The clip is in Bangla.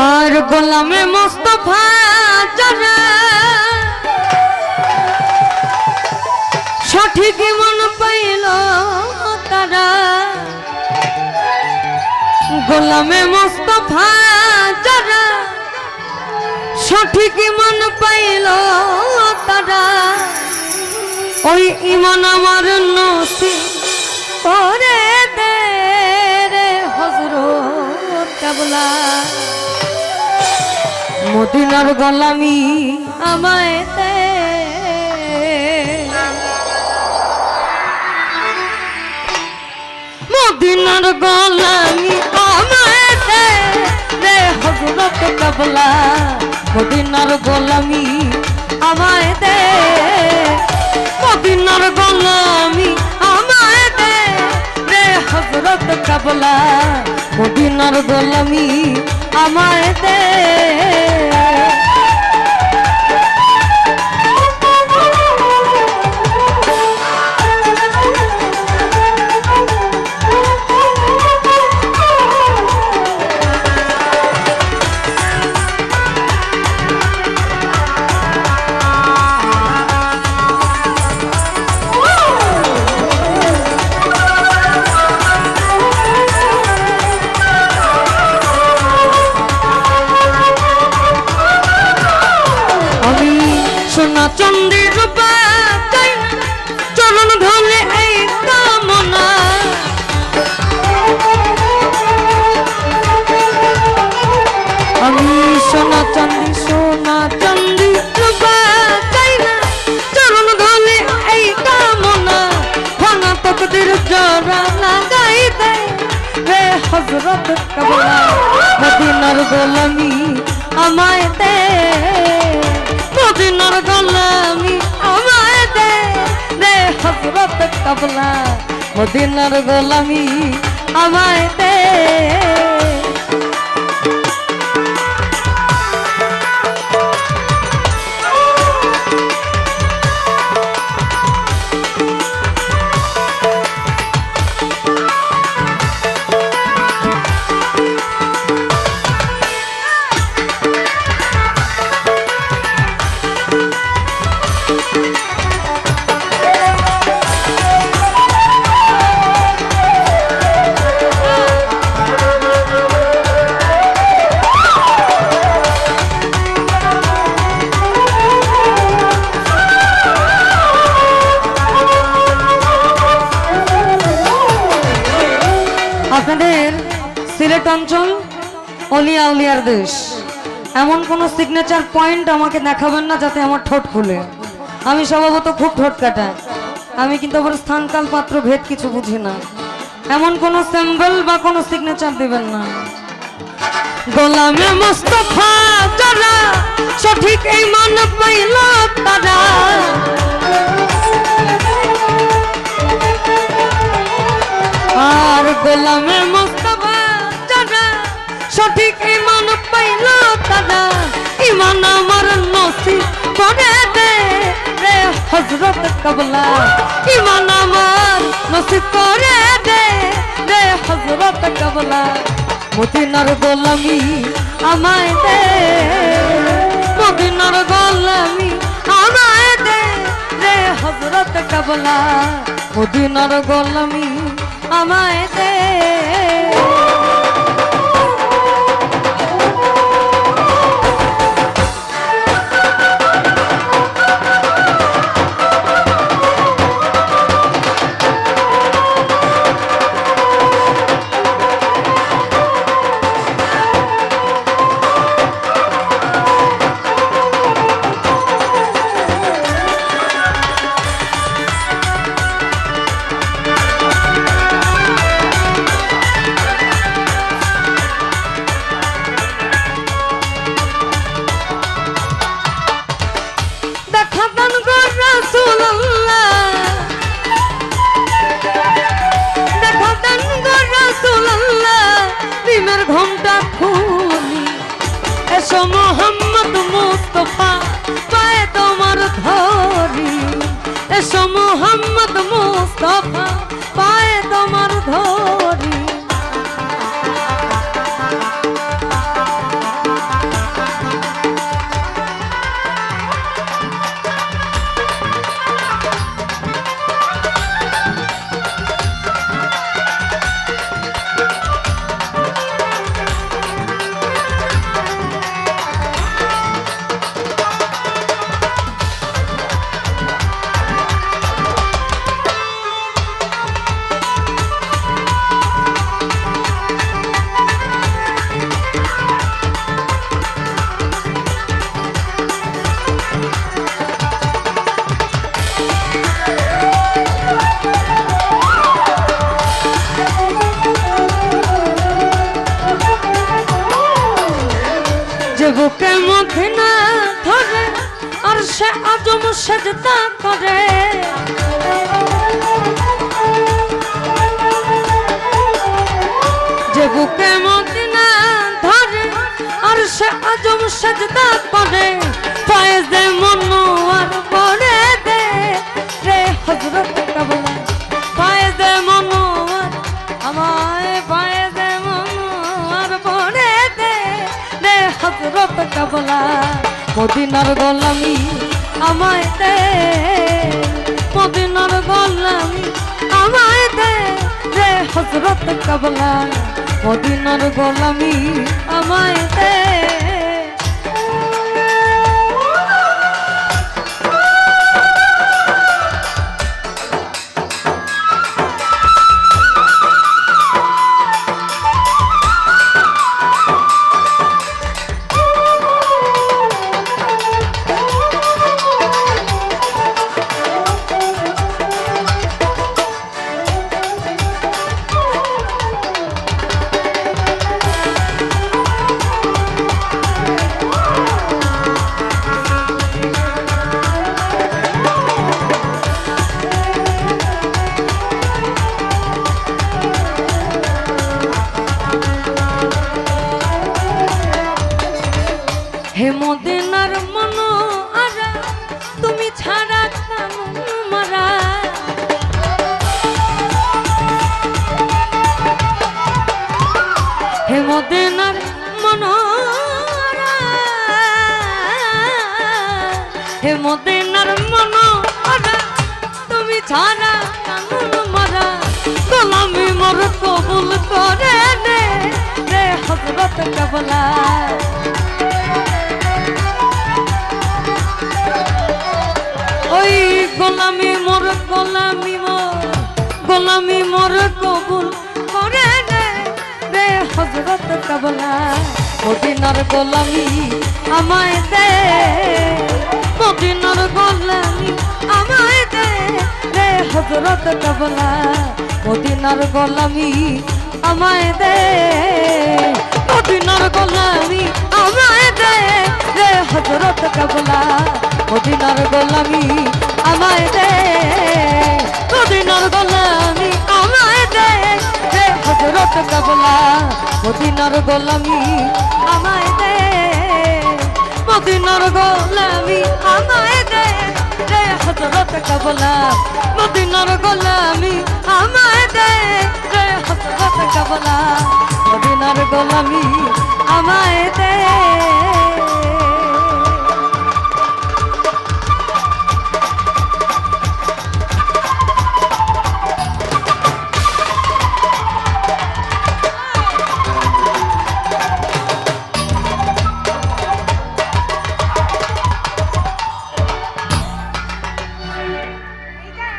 আর গোলামে মোস্তফা যারা সঠিক মন পাইল তারা। গোলামে মোস্তফা যারা সঠিক মন পাইল তারা। ওই ইমান আমার নসি করে দে রে হজরত কাবলা। মদিনার গোলামি আমায় মদিনার গোলামি আমায় রে হজরত কবলা মদিনার গোলামি আমায় দে। চান্দি, সোনা চান্দি, রূপা চাই না চরণ ধরে এই কামনা। ভাঙা তকদির জরা লাগাই দেয় রে হজরত কবলা মদিনার গোলামি আমায় দে, মদিনার গোলামি আমায় দে রে হজরত গোলামি আমায় দে। সিলেট অঞ্চল অলিয়া উলিয়ার দেশ। এমন কোনো সিগনেচার পয়েন্ট আমাকে দেখাবেন না যাতে আমার ঠোঁট খুলে। আমি স্বভাবত খুব ঠোঁট কাটাই আমি কিন্তু আবার স্থানকাল পাত্র ভেদ কিছু বুঝি না। এমন কোনো সিম্বল বা কোনো সিগনেচার দিবেন না। গোলামে মোস্তফা যারা, সঠিক এই মান পাইল তারা। আর গোলামে সঠিক ইমান পাইল তারা ইমান আমার নসিব করে দে রে হজরত কবলা। ইমান আমার নসিব করে দে রে হজরত কবলা। মদিনার গোলামি আমায় দে। মদিনার গোলামি আমায় দে রে হজরত কবলা। মদিনার গোলামি আমায় দে। ঘণ্টা খুলি। এসো মোহাম্মদ মুস্তাফা পায়ে তোমার ধরি। এসো মোহাম্মদ মুস্তাফা পায়ে বুকে মদিনা ধরে, আর সে আজম সেজদা করে। যে বুকে মদিনা ধরে, আর সে আজম সেজদা করে। ফয়েজে মনোয়ার পরে দে রে হজরত হজরত কাবলা মদিনার গোলামি আমায় দে, মদিনার গোলামি আমায় দে রে হজরত কাবলা, মদিনার গোলামি আমায় দে। মদিনার মন তুমি ছাড়া কানুন মারা। গোলামি মোর কবুল করে নে রে হজরত কবলা। ওই গোলামি মোর গোলামি মোর গোলামি মোর কবুল করে রে রে হজরত কাবলা। মদিনার গোলামি আমায় দে। মদিনার গোলামি আমায় দে রে হজরত কাবলা মদিনার গোলামি আমায় দে। মদিনার গোলামি আমায় দে রে হজরত কাবলা মদিনার গোলামি আমায় দে। মদিনার গোলামি আমায় দে রে হজরত কাবলা মদিনার গোলামি আমায় দে। মদিনার গোলামি আমায় দে রে হজরত কবলা, মদিনার গোলামি আমায় দে রে হজরত কবলা, মদিনার গোলামি আমায় দে।